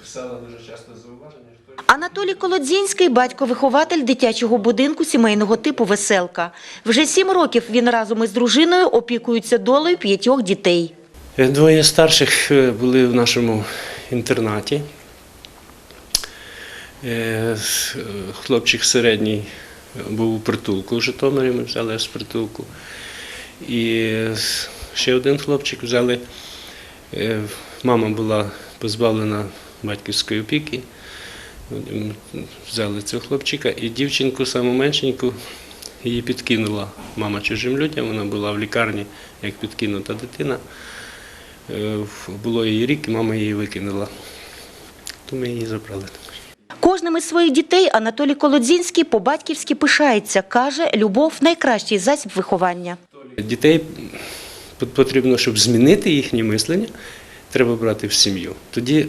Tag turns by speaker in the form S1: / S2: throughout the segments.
S1: писала дуже часто зауваження,
S2: Анатолій Колодзінський – батько-вихователь дитячого будинку сімейного типу «Веселка». Вже сім років він разом із дружиною опікується долею п'ятьох дітей.
S1: Е, Двоє старших е, були в нашому інтернаті. Е, е, Хлопчик середній був у притулку в Житомирі, ми взяли з притулку. І ще один хлопчик взяли. е, Мама була позбавлена батьківської опіки. Взяли цього хлопчика і дівчинку саму меншеньку її підкинула мама чужим людям. Вона була в лікарні як підкинута дитина. Е, Було їй рік, і мама її викинула. То ми її забрали.
S2: Кожним із своїх дітей Анатолій Колодзінський по-батьківськи пишається. Каже, любов – найкращий засіб виховання.
S1: Дітей потрібно, щоб змінити їхнє мислення, треба брати в сім'ю. Тоді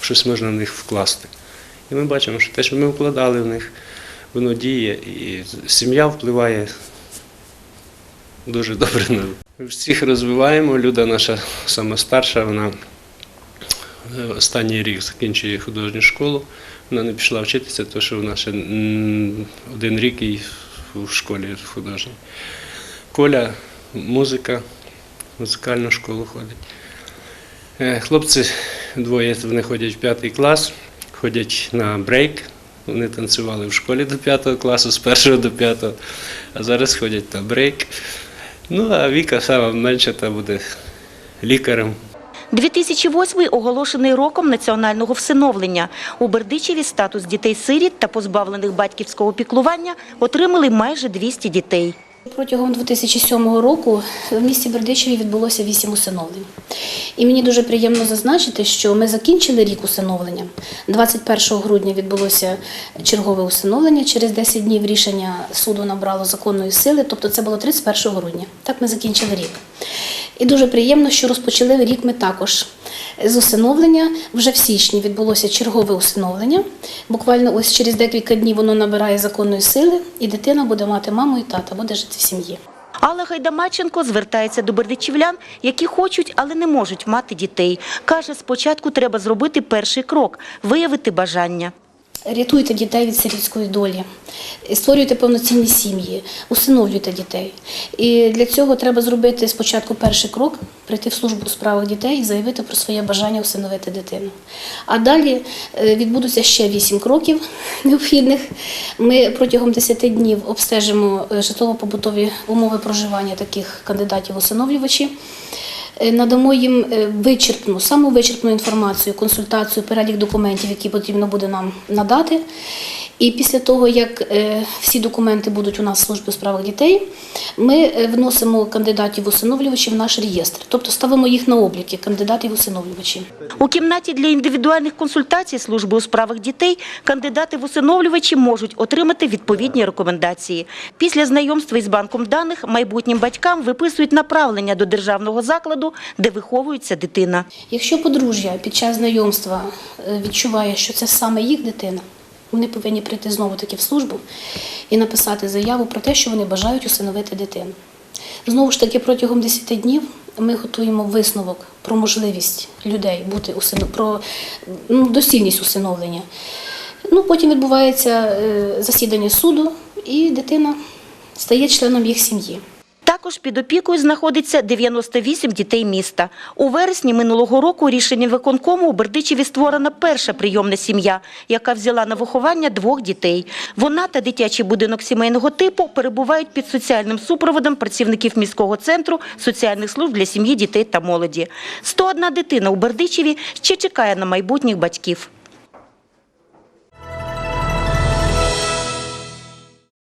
S1: щось можна в них вкласти. І ми бачимо, що те, що ми вкладали в них, воно діє, і сім'я впливає дуже добре на всіх розвиваємо. Люда наша сама старша, вона е, останній рік закінчує художню школу. Вона не пішла вчитися, тому що вона ще один рік і в школі художній. Коля музика, музикальну школу ходить. Е, Хлопці двоє вони ходять в п'ятий клас, ходять на брейк. Вони танцювали в школі до п'ятого класу, з першого до п'ятого, а зараз ходять на брейк. Ну, а Віка сама менша та буде лікарем.
S2: 2008 оголошений роком національного всиновлення. У Бердичеві статус дітей-сиріт та позбавлених батьківського піклування отримали майже 200 дітей.
S3: Протягом 2007 року в місті Бердичеві відбулося вісім усиновлень. І мені дуже приємно зазначити, що ми закінчили рік усиновлення. 21 грудня відбулося чергове усиновлення. Через 10 днів рішення суду набрало законної сили, тобто це було 31 грудня. Так ми закінчили рік. І дуже приємно, що розпочали рік ми також з усиновлення. Вже в січні відбулося чергове усиновлення. Буквально ось через декілька днів воно набирає законної сили, і дитина буде мати маму і тата, буде жити в сім'ї.
S2: Алла Гайдамаченко звертається до бердичівлян, які хочуть, але не можуть мати дітей. Каже, спочатку треба зробити перший крок – виявити бажання.
S3: Рятуйте дітей від сирітської долі, створюйте повноцінні сім'ї, усиновлюйте дітей. І для цього треба зробити спочатку перший крок, прийти в службу у справах дітей і заявити про своє бажання усиновити дитину. А далі е, відбудуться ще вісім кроків необхідних. Ми протягом 10 днів обстежимо е, житлово-побутові умови проживання таких кандидатів усиновлювачі. Е, Надамо їм е, вичерпну, саму вичерпну інформацію, консультацію, перелік документів, які потрібно буде нам надати. І після того, як е, всі документи будуть у нас в службі у справах дітей, ми е, вносимо кандидатів усиновлювачів в наш реєстр, тобто ставимо їх на обліки кандидатів усиновлювачів.
S2: У кімнаті для індивідуальних консультацій служби у справах дітей кандидати в усиновлювачі можуть отримати відповідні рекомендації. Після знайомства із банком даних майбутнім батькам виписують направлення до державного закладу, де виховується дитина.
S3: Якщо подружжя під час знайомства е, відчуває, що це саме їх дитина, вони повинні прийти знову таки в службу і написати заяву про те, що вони бажають усиновити дитину. Знову ж таки, протягом 10 днів ми готуємо висновок про можливість людей бути усино... про ну, доцільність усиновлення. Ну, потім відбувається е, засідання суду, і дитина стає членом їх сім'ї.
S2: Також під опікою знаходиться 98 дітей міста. У вересні минулого року рішенням виконкому у Бердичеві створена перша прийомна сім'я, яка взяла на виховання двох дітей. Вона та дитячий будинок сімейного типу перебувають під соціальним супроводом працівників міського центру соціальних служб для сім'ї, дітей та молоді. 101 дитина у Бердичеві ще чекає на майбутніх батьків.